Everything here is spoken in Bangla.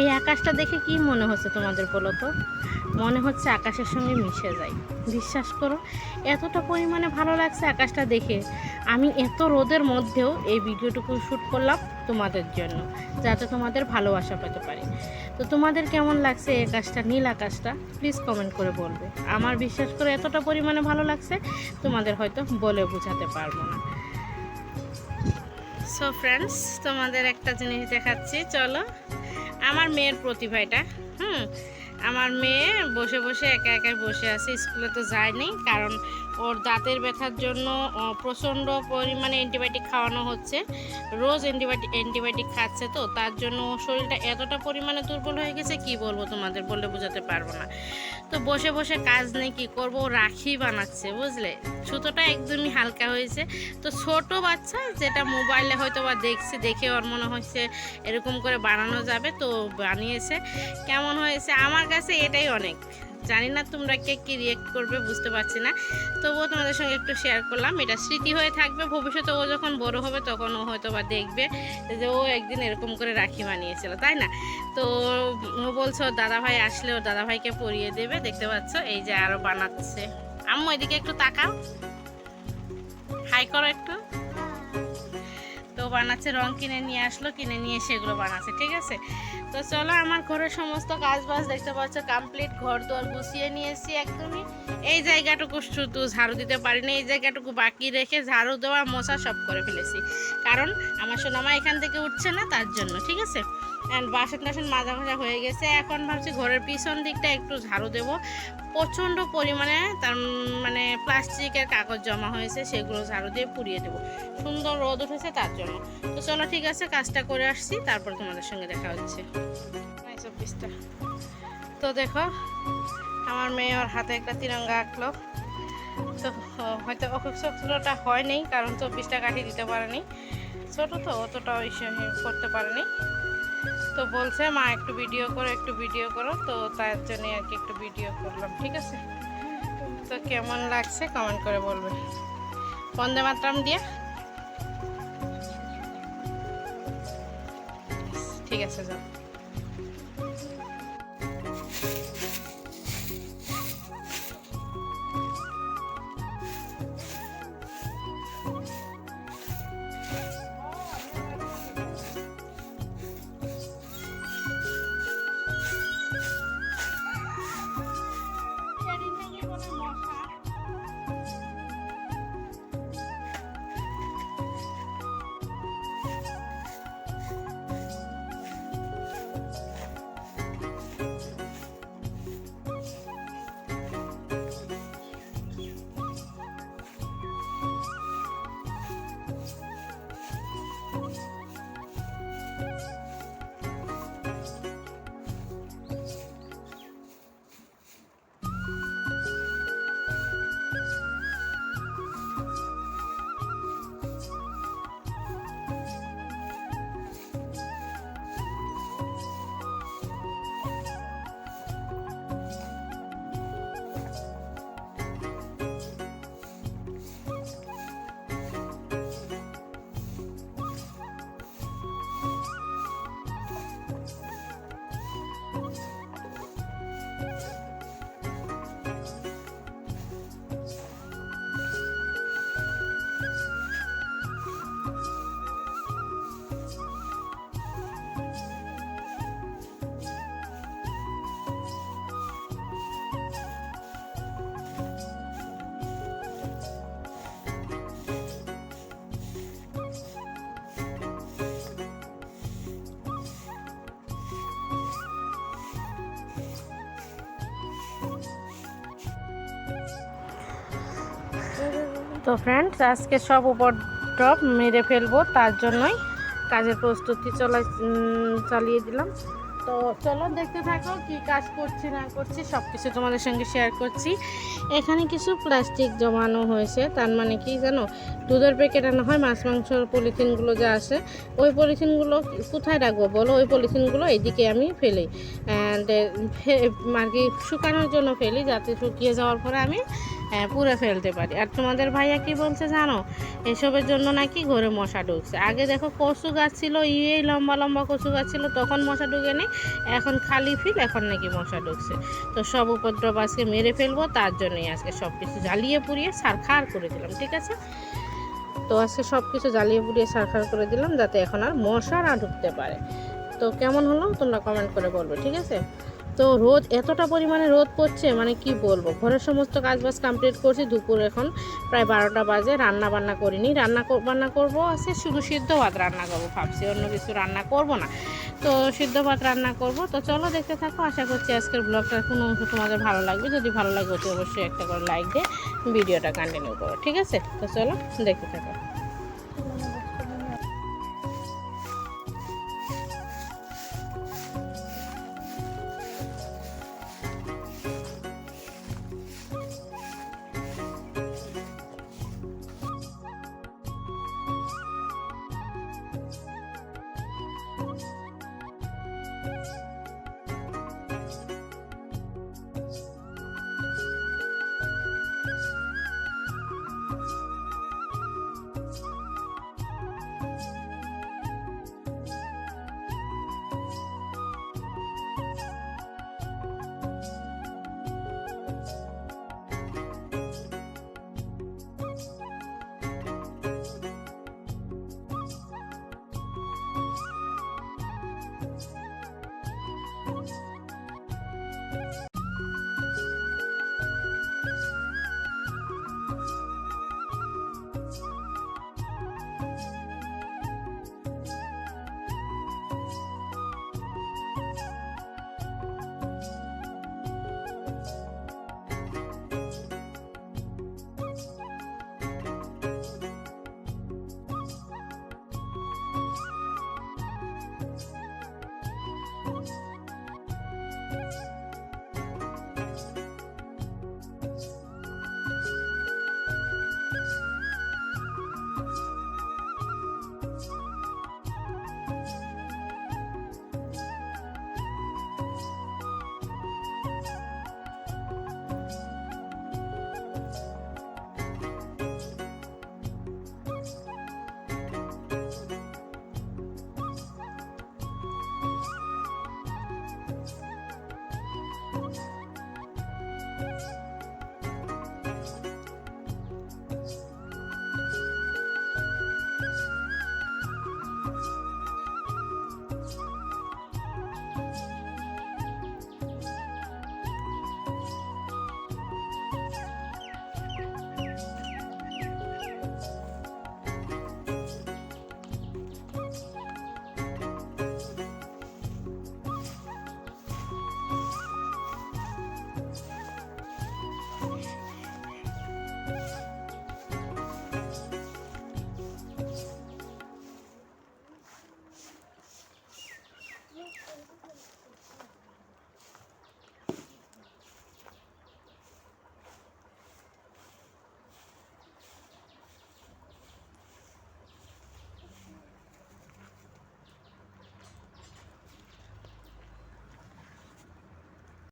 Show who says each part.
Speaker 1: এই আকাশটা দেখে কি মনে হচ্ছে তোমাদের বলো তো? মনে হচ্ছে আকাশের সঙ্গে মিশে যায় বিশ্বাস করো, এতটা পরিমাণে ভালো লাগছে আকাশটা দেখে। আমি এত রোদের মধ্যেও এই ভিডিওটুকু শ্যুট করলাম তোমাদের জন্য, যাতে তোমাদের ভালোবাসা পেতে পারি। তো তোমাদের কেমন লাগছে এই আকাশটা, নীল আকাশটা? প্লিজ কমেন্ট করে বলবে। আমার বিশ্বাস করে এতটা পরিমাণে ভালো লাগছে, তোমাদের হয়তো বলে বোঝাতে পারব না। সো ফ্রেন্ডস তোমাদের একটা জিনিস দেখাচ্ছি, চলো। আমার মেয়ের প্রতিভা এটা হুম? আমার মেয়ে বসে বসে একা একা বসে আছে, স্কুলে তো যায়নি, কারণ ওর দাঁতের ব্যথার জন্য প্রচণ্ড পরিমাণে অ্যান্টিবায়োটিক খাওয়ানো হচ্ছে, রোজ অ্যান্টিবায়োটিক অ্যান্টিবায়োটিক খাচ্ছে তো, তার জন্য শরীরটা এতটা পরিমাণে দুর্বল হয়ে গেছে, কি বলব তোমাদের বলে বোঝাতে পারব না। তো বসে বসে কাজ নেই, কি করব? রাখি বানাচ্ছে, বুঝলে? সুতোটা একদমই হালকা হয়েছে। তো ছোট বাচ্চা, যেটা মোবাইলে হয়তো বা দেখছে, দেখে ওর মনে হচ্ছে এরকম করে বানানো যাবে, তো বানিয়েছে। কেমন হয়েছে? আমার কাছে এটাই অনেক। জানি না তোমরা কে কী রিয়েক্ট করবে, বুঝতে পারছি না। তবুও তোমাদের সঙ্গে একটু শেয়ার করলাম। এটা স্মৃতি হয়ে থাকবে, ভবিষ্যতে ও যখন বড় হবে তখন ও হয়তো বা দেখবে যে ও একদিন এরকম করে রাখি বানিয়েছিল, তাই না? তো ও বলছে, ওর দাদাভাই আসলে ওর দাদাভাইকে পরিয়ে দেবে। দেখতে পাচ্ছ, এই যে আরও বানাচ্ছে। আম্মু, এদিকে একটু তাকাও। হাই করো একটু। বানাচ্ছে, রং কিনে নিয়ে আসলো, কিনে নিয়ে সেগুলো বানাচ্ছে, ঠিক আছে? তো চলো, আমার ঘরের সমস্ত কাজ বাজ দেখতে পাচ্ছ কমপ্লিট ঘর দোয়ার গুছিয়ে নিয়েছি একদমই। এই জায়গাটুকু শুধু ঝাড়ু দিতে পারিনি, এই জায়গাটুকু বাকি রেখে ঝাড়ু দেওয়া মশা সব করে ফেলেছি। কারণ, আমার সোনামা এখান থেকে উঠছে না, তার জন্য, ঠিক আছে? বাসন টাসন মাজা মাজা হয়ে গেছে। এখন ভাবছি ঘরের পিছন দিকটা একটু ঝাড়ু দেব। প্রচণ্ড পরিমাণে তার মানে প্লাস্টিকের কাগজ জমা হয়েছে, সেগুলো ঝাড়ু দিয়ে পুড়িয়ে দেবো। সুন্দর রোদ উঠেছে তার জন্য। তো চলো ঠিক আছে, কাজটা করে আসছি, তারপর তোমাদের সঙ্গে দেখা হচ্ছে। পিসটা তো দেখো, আমার মেয়ে ওর হাতে একটা তিরঙ্গা আঁকলো। তো হয়তো অসুস্থটা হয়নি, কারণ চব্বিশটা কাঠি দিতে পারেনি। ছোটো তো অতটা ওই সে- করতে পারেনি। তো বলছে, মা, একটু ভিডিও করো, একটু ভিডিও করো। তো তার জন্য আর কি একটু ভিডিও করলাম, ঠিক আছে? তো কেমন লাগছে কমেন্ট করে বলবে। বন্দে মাতরাম দিয়ে। ঠিক আছে, যাও। তো ফ্রেন্ডস আজকে সব উপদ্রব মেরে ফেলব, তার জন্যই কাজের প্রস্তুতি চলা চালিয়ে দিলাম। তো চলো দেখতে থাকো কি কাজ করছি, না করছি সব কিছু তোমাদের সঙ্গে শেয়ার করছি। এখানে কিছু প্লাস্টিক জমানো হয়েছে, তার মানে কি জানো? দুধের প্যাকেট আনা হয়, মাছ মাংসর পলিথিনগুলো যা আসে, ওই পলিথিনগুলো কোথায় রাখব বলো? ওই পলিথিনগুলো এইদিকে আমি ফেলি। আর কি শুকানোর জন্য ফেলি, যাতে শুকিয়ে যাওয়ার পরে আমি পুড়ে ফেলতে পারি। আর তোমাদের ভাইয়া কি বলছে জানো? এসবের জন্য নাকি ঘরে মশা ঢুকছে। আগে দেখো কচু গাছ ছিল ইয়ে লম্বা লম্বা কচু গাছ ছিল, তখন মশা ঢুকে নেই। এখন খালি ফিল, এখন নাকি মশা ঢুকছে। তো সব উপদ্রব আজকে মেরে ফেলব, তার জন্যই আজকে সব কিছু জ্বালিয়ে পুড়িয়ে সারখার করে দিলাম, ঠিক আছে? তো আজকে সব কিছু জ্বালিয়ে পুড়িয়ে সারখার করে দিলাম, যাতে এখন আর মশা না ঢুকতে পারে। তো কেমন হলো? তোমরা কমেন্ট করে বলবে ঠিক আছে? তো রোদ, এতটা পরিমাণে রোদ পড়ছে মানে কি বলব? ঘরের সমস্ত কাজ বাজ কমপ্লিট করছি, দুপুর এখন প্রায় বারোটা বাজে, রান্না বান্না করিনি। রান্না বান্না করব আছে, শুধু সিদ্ধ ভাত রান্না করব ভাবছি, অন্য কিছু রান্না করব না। তো সিদ্ধ ভাত রান্না করব, তো চলো দেখতে থাকো, আশা করছি আজকের ব্লগটার কোনো অংশ তোমাদের ভালো লাগবে। যদি ভালো লাগে অতি অবশ্যই একটা করে লাইক দিয়ে ভিডিওটা কন্টিনিউ করো, ঠিক আছে? তো চলো দেখতে থাকো।